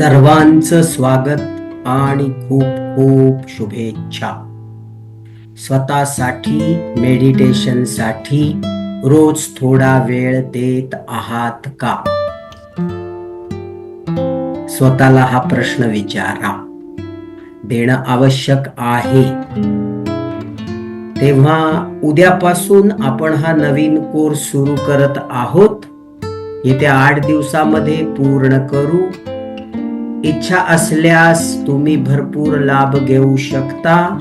सर्वांचं स्वागत आणि खूप खूप शुभेच्छा. स्वतःसाठी मेडिटेशनसाठी रोज थोडा वेळ देत आहात का? स्वतःला हा प्रश्न विचारा. देणं आवश्यक आहे. तेव्हा उद्यापासून आपण हा नवीन कोर्स सुरू करत आहोत. येत्या आठ दिवसामध्ये पूर्ण करू. इच्छा असल्यास तुम्ही भरपूर लाभ घेऊ शकता.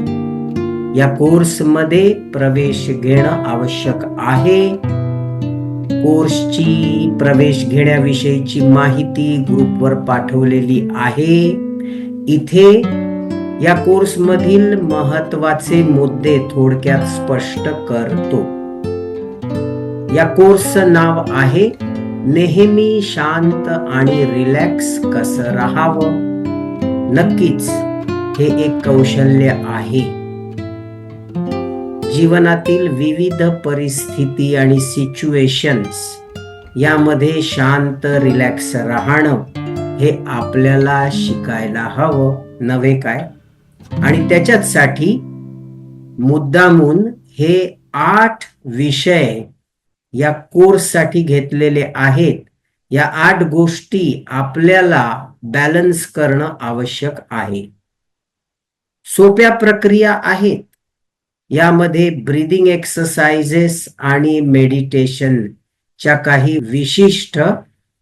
या कोर्समध्ये प्रवेश घेणं आवश्यक आहे. कोर्सची प्रवेश घेण्याविषयीची माहिती ग्रुपवर पाठवलेली आहे. इथे या कोर्समधील महत्त्वाचे मुद्दे थोडक्यात स्पष्ट करतो. या कोर्सचं नाव आहे नेहमी शांत आणि रिलॅक्स कसं राहावं? नक्कीच हे एक कौशल्य आहे. जीवनातील विविध परिस्थिती आणि सिच्युएशन्स यामध्ये शांत रिलॅक्स राहणं हे आपल्याला शिकायला हवं नव्हे काय? आणि त्याच्याचसाठी मुद्दामून हे आठ विषय या कोर्ससाठी घेतलेले आहेत. या आठ गोष्टी आपल्याला बॅलन्स करणं आवश्यक आहे. सोप्या प्रक्रिया आहेत. यामध्ये ब्रीदिंग एक्सरसाइजेस आणि मेडिटेशनच्या काही विशिष्ट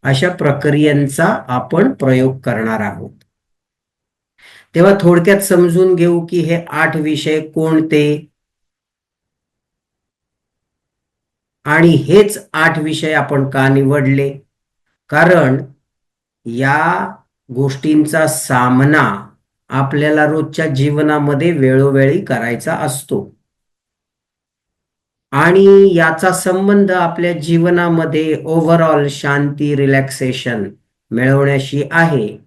अशा प्रक्रियांचा आपण प्रयोग करणार आहोत. तेव्हा थोडक्यात समजून घेऊ की हे आठ विषय कोणते? आणि हेच आठ विषय आपण का निवडले? कारण या गोष्टींचा सामना आपल्याला रोजच्या जीवनामध्ये वेळोवेळी करायचा असतो. आणि याचा संबंध आपल्या जीवनामध्ये ओव्हरऑल शांती रिलॅक्सेशन मिळवण्याशी आहे.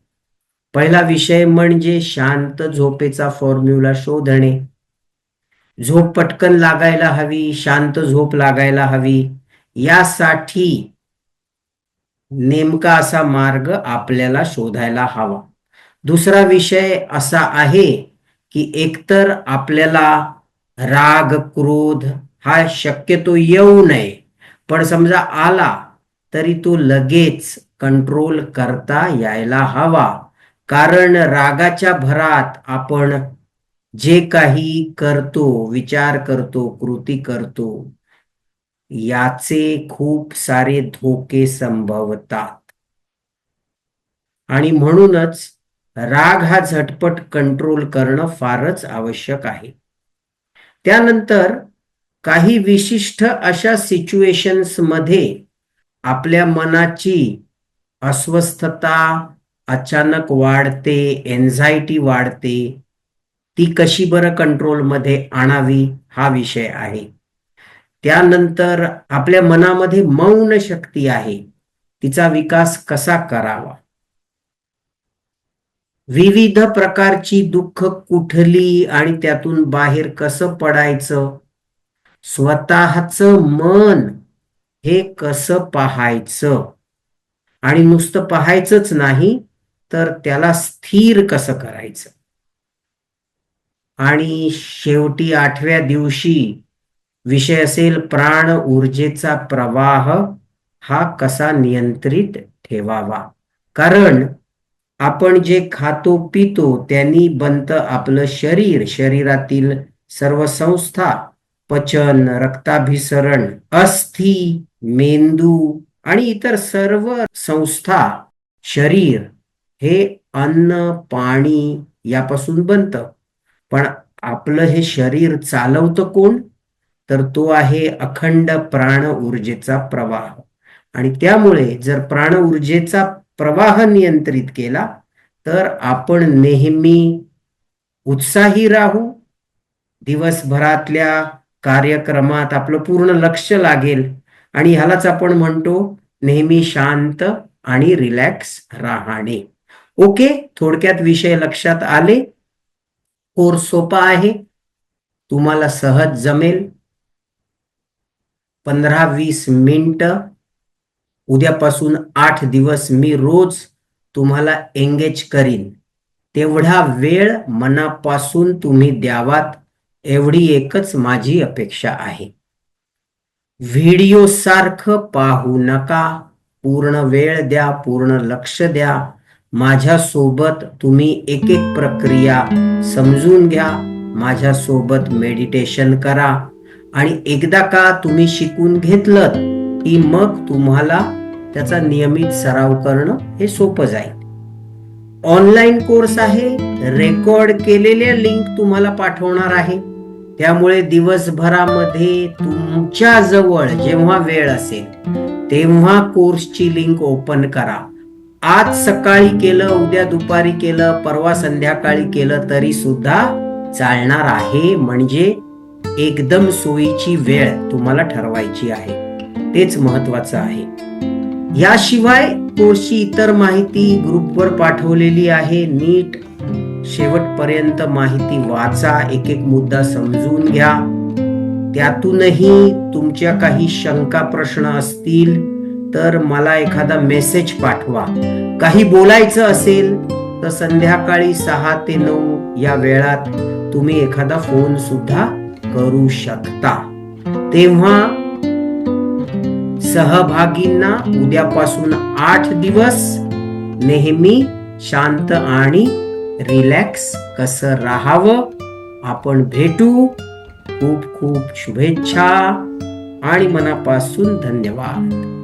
पहिला विषय म्हणजे शांत झोपेचा फॉर्म्युला शोधणे. झोप पटकन लागायला हवी शांत झोप लागायला हवी. यासाठी नेमका असा मार्ग आपल्याला शोधायला हवा. दुसरा विषय असा आहे की एकतर आपल्याला राग क्रोध हा शक्यतो येऊ नये पण समजा आला तरी तो लगेच कंट्रोल करता यायला हवा. कारण रागाच्या भरात आपण जे काही करतो विचार करतो कृती करतो याचे खूप सारे धोके संभवतात. आणि म्हणूनच राग हा झटपट कंट्रोल करणं फारच आवश्यक आहे. त्यानंतर काही विशिष्ट अशा सिच्युएशन्समध्ये आपल्या मनाची अस्वस्थता अचानक वाढते एन्झायटी वाढते ती कशी बरं कंट्रोलमध्ये आणावी हा विषय आहे. त्यानंतर आपल्या मनामध्ये मौन शक्ती आहे. तिचा विकास कसा करावा? विविध प्रकारची दुःख कुठली आणि त्यातून बाहेर कसं पडायचं? स्वतःच मन हे कसं पाहायचं? आणि नुसतं पाहायचंच नाही तर त्याला स्थिर कसं करायचं? आणि शेवटी आठव्या दिवशी विषय असेल प्राण ऊर्जेचा प्रवाह हा कसा नियंत्रित ठेवावा? कारण आपण जे खातो पितो त्यांनी बनतं आपलं शरीर शरीरातील सर्व संस्था पचन रक्ताभिसरण अस्थि मेंदू आणि इतर सर्व संस्था शरीर हे अन्न पाणी यापासून बनतं. पण आपलं हे शरीर चालवतं कोण? तर तो आहे अखंड प्राण ऊर्जेचा प्रवाह. आणि त्यामुळे जर प्राण ऊर्जेचा प्रवाह नियंत्रित केला तर आपण नेहमी उत्साही राहू. दिवसभरातल्या कार्यक्रमात आपलं पूर्ण लक्ष लागेल. आणि ह्यालाच आपण म्हणतो नेहमी शांत आणि रिलॅक्स राहणे. ओके? थोडक्यात विषय लक्षात आले? कोर्स सोपा आहे. तुम्हाला सहज जमेल. पंधरा वीस मिनिट. उद्यापासून आठ दिवस मी रोज तुम्हाला एंगेज करीन. तेवढा वेळ मनापासून तुम्ही द्यावात. एवढी एकच माझी अपेक्षा आहे. व्हिडिओ सारखं पाहू नका. पूर्ण वेळ द्या पूर्ण लक्ष द्या. माझ्या सोबत तुम्ही एक एक प्रक्रिया समजून घ्या माझ्या सोबत मेडिटेशन करा. आणि एकदा का तुम्ही शिकून घेतलं की मग तुम्हाला त्याचा नियमित सराव करणं हे सोपं जाईल. ऑनलाईन कोर्स आहे रेकॉर्ड केलेल्या लिंक तुम्हाला पाठवणार आहे. त्यामुळे दिवसभरामध्ये तुमच्या जवळ जेव्हा वेळ असेल तेव्हा कोर्सची लिंक ओपन करा. आज सकाळी केलं उद्या दुपारी केलं परवा संध्याकाळी केलं तरी सुद्धा चालणार आहे. म्हणजे एकदम सोयीची वेळ तुम्हाला ठरवायची आहे. तेच महत्वाचं आहे. याशिवाय कोर्सची इतर माहिती ग्रुपवर पाठवलेली आहे. नीट शेवटपर्यंत माहिती वाचा एक एक मुद्दा समजून घ्या. त्यातूनही तुमच्या काही शंका प्रश्न असतील तर मला एखादा मेसेज पाठवा. काही बोलायचं असेल तर संध्याकाळी सहा ते नऊ या वेळात तुम्ही एखादा फोन सुद्धा करू शकता. तेव्हा सहभागींना उद्यापासून आठ दिवस नेहमी शांत आणि रिलॅक्स कसं राहावं आपण भेटू. खूप खूप शुभेच्छा आणि मनापासून धन्यवाद.